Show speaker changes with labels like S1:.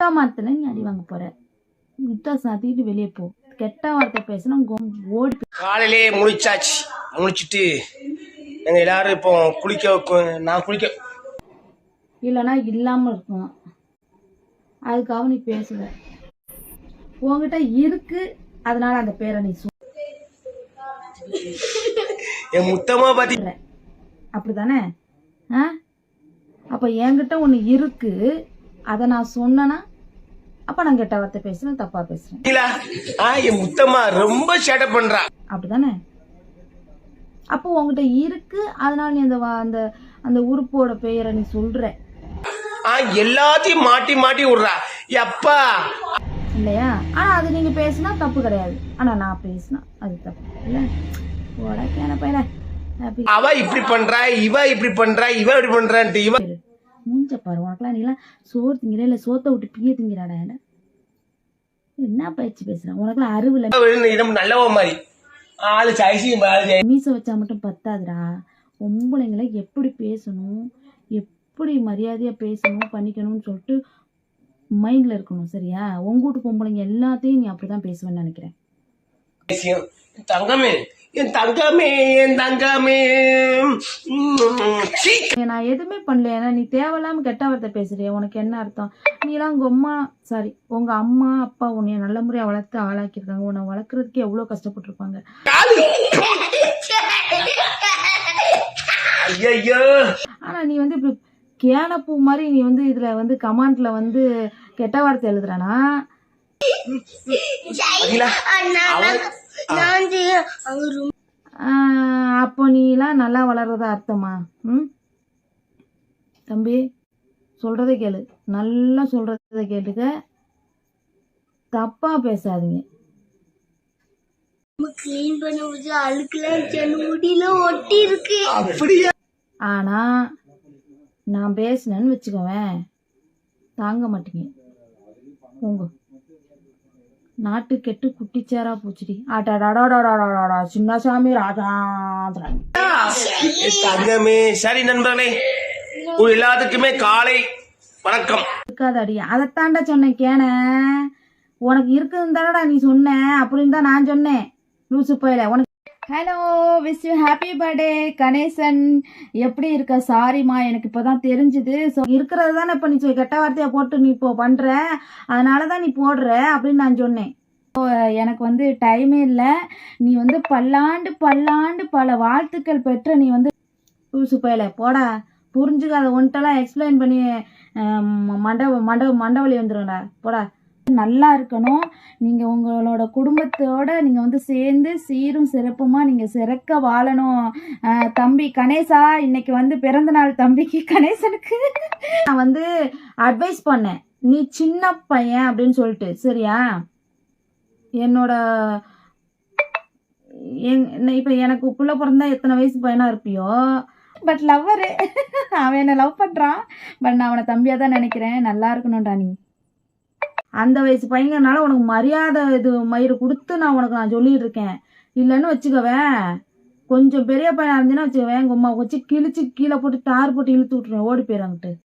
S1: கெட்ட மாத்துல நீ அடி வாங்க போற. வித்தா சாத்திட்டு வெளியே போ. கெட்ட வார்த்தை பேசினா ஓடி
S2: காலையிலே முழிச்சாச்சு. முழிச்சிட்டு நாங்கள் எல்லாரும் இப்போ குளிக்க நான் குளிக்க.
S1: இல்லைன்னா இல்லாம இருக்கும். அதுக்காக நீ பேசுவ. உன்கிட்ட இருக்கு அதனால அந்த பேரை நீ
S2: என் முத்தமா பத்தி
S1: அப்படிதானே ஆ? அப்ப என்கிட்ட ஒண்ணு இருக்கு அதை நான் சொன்னேன்னா அப்ப நான் கெட்ட வார்த்தை பேசுறேன் தப்பா பேசுறேன்.
S2: முத்தம்மா ரொம்ப சேட்டை பண்றா.
S1: அப்படிதானே அப்போ உன்கிட்ட இருக்கு அதனால நீ அந்த அந்த அந்த உறுப்போட பெயரை நீ சொல்ற.
S2: ஆ எல்லாத்தையும் மாட்டி மாட்டி விடுறா. எப்பா?
S1: இல்லையா? ஆனா அது நீங்க பேசினா தப்பு கிடையாது. ஆனா நான் பேசினா அது தப்பு. இல்ல? உடக்கான அப்படி
S2: அவ இப்படி பண்றா இவ இப்படி பண்றா இவ இப்படி பண்றான்ட்டு இவ
S1: பேரு. மூஞ்ச பாரு உனக்கெல்லாம் நீலாம் சோறு திங்கிற இல்ல சோத்தை விட்டு பிய திங்கிறாடா என்ன? என்ன பயிற்சி பேசுறான் உனக்கெல்லாம் அறிவுல
S2: இடம் நல்லவ மாதிரி.
S1: மீச வச்சா மட்டும் பத்தாதுடா. பொம்பளைங்களை எப்படி பேசணும் எப்படி மரியாதையா பேசணும் பண்ணிக்கணும்னு சொல்லிட்டு மைண்ட்ல இருக்கணும் சரியா? உங்க வீட்டு பொம்பளைங்க எல்லாத்தையும் நீ அப்படிதான் பேசுவேன்னு நினைக்கிறேன்.
S2: தங்கமே என் தங்கமே என் தங்கமே.
S1: நான் எதுவுமே பண்ணல. ஏன்னா நீ தேவையில்லாம கெட்ட வார்த்தை பேசுறிய. உனக்கு என்ன அர்த்தம்? நீலாம் உங்க அம்மா சாரி உங்க அம்மா அப்பா உன்னைய நல்ல முறையா வளர்த்து ஆளாக்கியிருக்காங்க. உன்னை வளர்க்கறதுக்கு எவ்வளவு கஷ்டப்பட்டிருப்பாங்க.
S2: காலு. ஐயோ
S1: ஆனா நீ வந்து இப்படி கேனப்பூ மாதிரி நீ வந்து இதுல வந்து கமாண்ட்ல வந்து கெட்ட வார்த்தை எழுதுறானா? அப்போ நீலாம் நல்லா வளர்றதா அர்த்தமா? ம்? தம்பி சொல்றதை கேளு. நல்லா சொல்றதை கேட்டுக்க. தப்பா பேசாதீங்க.
S3: கிளீன் பண்ணும்போது அழுக்குலாம் சென் முடியல ஒட்டி இருக்கு
S2: அப்படியா?
S1: ஆனா நான் பேசினேன்னு வச்சுக்கோவேன். தாங்க மாட்டீங்க. போங்க. நாட்டு கெட்டு குட்டிச்சேரா போச்சுடி ஆட்டாடாடாடாடாடாடா சின்னசாமி ராஜாந்திரன்
S2: தங்கமே சரி நண்பர்களே எல்லாத்துக்குமே காலை வணக்கம்
S1: இருக்காதாடி அதைத்தாண்டா சொன்னேன் கேன உனக்கு இருக்குதுன்னு தானடா நீ சொன்ன அப்படின்னு தான் நான் சொன்னேன் லூசு போயில உனக்கு hello wish you happy birthday Ganesan எப்படி இருக்க? சாரிம்மா எனக்கு இப்போதான் தெரிஞ்சுது. ஸோ இருக்கிறது தானே இப்போ நீ கெட்ட வார்த்தையை போட்டு நீ இப்போ பண்ணுற அதனால தான் நீ போடுற அப்படின்னு நான் சொன்னேன். எனக்கு வந்து டைமே இல்லை. நீ வந்து பல்லாண்டு பல்லாண்டு பல வாழ்த்துக்கள் பெற்ற நீ வந்து லூசு போயில போடா. புரிஞ்சுக்காத ஒன்ட்டெல்லாம் எக்ஸ்பிளைன் பண்ணி மண்டப மண்டப மண்டவழி வந்துடும்டா போடா. நல்லா இருக்கணும். நீங்கள் உங்களோட குடும்பத்தோட நீங்கள் வந்து சேர்ந்து சீரும் சிறப்புமா நீங்கள் சிறக்க வாழணும். தம்பி கணேசா இன்னைக்கு வந்து பிறந்த நாள் தம்பிக்கு கணேசனுக்கு. நான் வந்து அட்வைஸ் பண்ணேன். நீ சின்ன பையன் அப்படின்னு சொல்லிட்டு சரியா? என்னோட இப்போ எனக்கு புள்ள பிறந்தா எத்தனை வயசு பையனா இருப்பியோ? பட் லவ்வரு அவன் என்ன லவ் பண்ணுறான் பட் நான் அவனை தம்பியாக தான் நினைக்கிறேன். நல்லா இருக்கணும்டா நீ. அந்த வயசு பையங்கனால உனக்கு மரியாதை இது மயிறு கொடுத்து நான் உனக்கு நான் சொல்லிட்டு இருக்கேன். இல்லைன்னு வச்சுக்கவேன் கொஞ்சம் பெரிய பையனாக இருந்தீங்கன்னா வச்சுக்கவேன் உங்க அம்மா வச்சு கிழிச்சு கீழே போட்டு தார் போட்டு இழுத்து விட்டுருவேன். ஓடி போயிடுறாங்கிட்டு